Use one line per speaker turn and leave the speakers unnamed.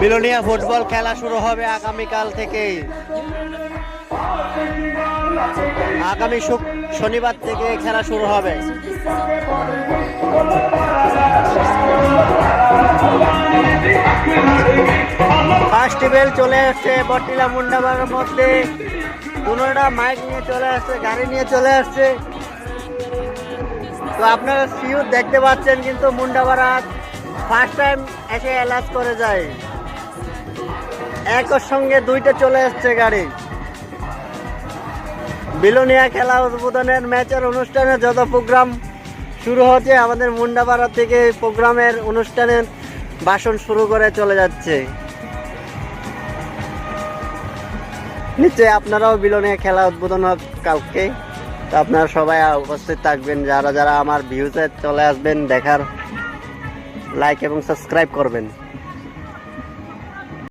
Belonia football খেলা শুরু হবে আগামীকাল থেকে আগামী শনিবার থেকে খেলা শুরু হবে। ফার্স্ট চলে আসছে বটিলা মুন্ডাবাড়ের মধ্যে। দুনোটা মাইক নিয়ে চলে আসছে, গাড়ি নিয়ে চলে আসছে। তো আপনারা সিউ দেখতে পাচ্ছেন কিন্তু মুন্ডাবাড়া ফার্স্ট টাইম এসে এলাচ করে যায়। একর সঙ্গে দুইটা চলে আসছে গাড়ি। বিলোনিয়া খেলা উদ্বোধনের ম্যাচের অনুষ্ঠানে যত প্রোগ্রাম শুরু হচ্ছে, আমাদের মুন্ডাপাড়া থেকে প্রোগ্রামের অনুষ্ঠানের ভাষণ শুরু করে চলে যাচ্ছে। নিশ্চয়ই আপনারাও বিলোনিয়া খেলা উদ্বোধন হবে কালকে। তো আপনারা সবাই উপস্থিত থাকবেন, যারা যারা আমার ভিউতে চলে আসবেন, দেখার লাইক এবং সাবস্ক্রাইব করবেন।